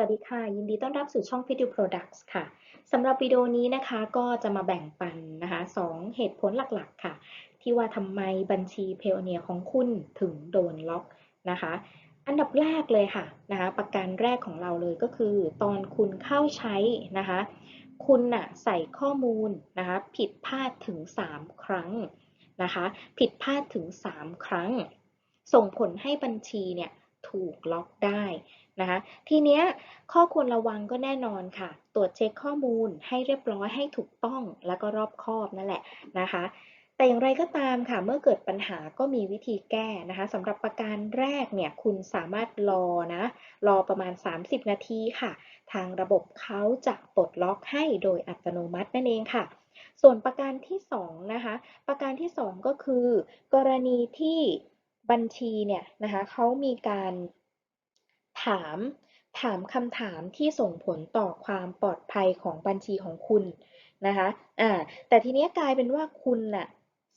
วัสดีค่ะ ยินดีต้อนรับสู่ช่อง Fit You Products ค่ะสำหรับวิดีโอนี้นะคะก็จะมาแบ่งปันนะคะสองเหตุผลหลักๆค่ะ ที่ว่าทำไมบัญชีเพลเนียของคุณถึงโดนล็อกนะคะ อันดับแรกเลยค่ะนะคะประการแรกของเราเลยก็คือ ตอนคุณเข้าใช้นะคะ คุณน่ะใส่ข้อมูลนะคะผิดพลาดถึง 3 ครั้งนะคะ ผิดพลาดถึง 3 ครั้ง ส่งผลให้บัญชีเนี่ย ถูกล็อกได้นะคะ ทีเนี้ยข้อควรระวังก็แน่นอนค่ะ ตรวจเช็คข้อมูลให้เรียบร้อยให้ถูกต้องแล้วก็รอบคอบนั่นแหละนะคะ แต่อย่างไรก็ตามค่ะ เมื่อเกิดปัญหาก็มีวิธีแก้นะคะสำหรับประการแรกเนี่ยคุณสามารถรอนะรอประมาณ 30 นาทีค่ะ ทางระบบเขาจะปลดล็อกให้โดยอัตโนมัตินั่นเองค่ะส่วนประการที่2นะคะ ประการที่ 2 ก็คือ กรณีที่ บัญชีเนี่ยนะคะเขามีการถามถามคำถามที่ส่งผลต่อความปลอดภัยของบัญชีของคุณนะคะอ่าแต่ทีนี้กลายเป็นว่าคุณน่ะ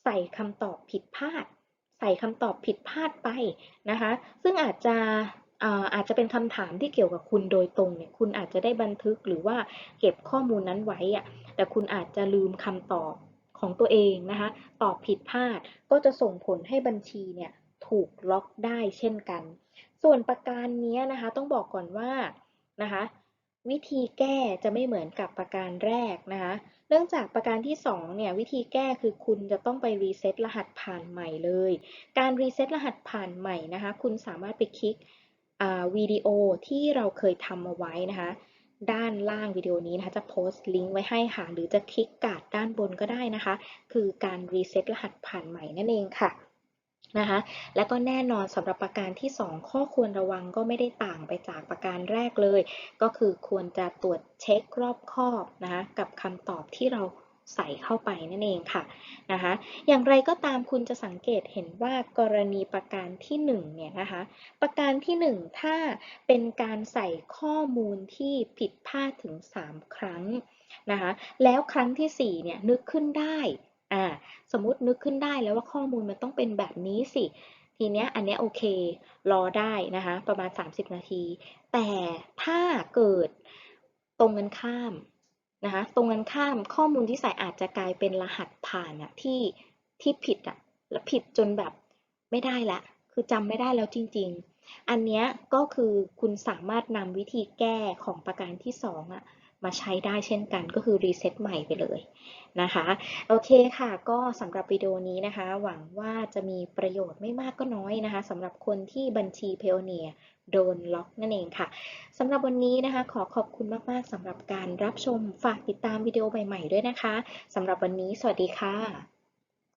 ใส่คำตอบผิดพลาด ใส่คำตอบผิดพลาดไปนะคะ ซึ่งอาจจะอาจจะเป็นคำถามที่เกี่ยวกับคุณโดยตรงเนี่ย คุณอาจจะได้บันทึกหรือว่าเก็บข้อมูลนั้นไว้อะแต่คุณอาจจะลืมคำตอบของตัวเองนะคะ ตอบผิดพลาดก็จะส่งผลให้บัญชีเนี่ย ถูกล็อกได้เช่นกัน ส่วนประการนี้นะคะต้องบอกก่อนว่านะคะวิธีแก้จะไม่เหมือนกับประการแรกนะคะ เนื่องจากประการที่2เนี่ยวิธีแก้คือคุณจะต้องไปรีเซ็ตรหัสผ่านใหม่เลย การรีเซ็ตรหัสผ่านใหม่นะคะ คุณสามารถไปคลิกวิดีโอที่เราเคยทำเอาไว้นะคะ ด้านล่างวิดีโอนี้นะคะจะโพสต์ลิงก์ไว้ให้ค่ะ หรือจะคลิกกาดด้านบนก็ได้นะคะ คือการรีเซ็ตรหัสผ่านใหม่นั่นเองค่ะ นะคะและก็แน่นอนสำหรับประการที่ 2 ข้อควรระวังก็ไม่ได้ต่างไปจากประการแรกเลย ก็คือควรจะตรวจเช็ครอบคอบนะคะกับคำตอบที่เราใส่เข้าไปนั่นเองค่ะนะคะอย่างไรก็ตามคุณจะสังเกตเห็นว่ากรณีประการที่1เนี่ยนะคะประการที่ 1 ถ้าเป็นการใส่ข้อมูลที่ผิดพลาดถึง 3 ครั้งนะคะแล้วครั้งที่4เนี่ยนึกขึ้นได้อ่า สมมตินึกขึ้นได้แล้วว่าข้อมูลมันต้องเป็นแบบนี้สิ ทีเนี้ยอันเนี้ยโอเค รอได้นะคะ ประมาณ 30 นาที แต่ถ้าเกิดตรงกันข้ามนะคะ ตรงกันข้ามข้อมูลที่ใส่อาจจะกลายเป็นรหัสผ่านอะที่ที่ผิดอะและผิดจนแบบไม่ได้ละ คือจำไม่ได้แล้วจริง ๆ อันเนี้ยก็คือคุณสามารถนำวิธีแก้ของประการที่2อะ มาใช้ได้เช่นกันก็คือรีเซ็ตใหม่ไปเลยนะคะโอเคค่ะก็สำหรับวิดีโอนี้นะคะ หวังว่าจะมีประโยชน์ไม่มากก็น้อยนะคะสำหรับคนที่บัญชีเพโอเนียโดนล็อกนั่นเองค่ะสำหรับวันนี้นะคะ ขอขอบคุณมากๆสำหรับการรับชมฝากติดตามวิดีโอใหม่ๆด้วยนะคะสำหรับวันนี้ สวัสดีค่ะ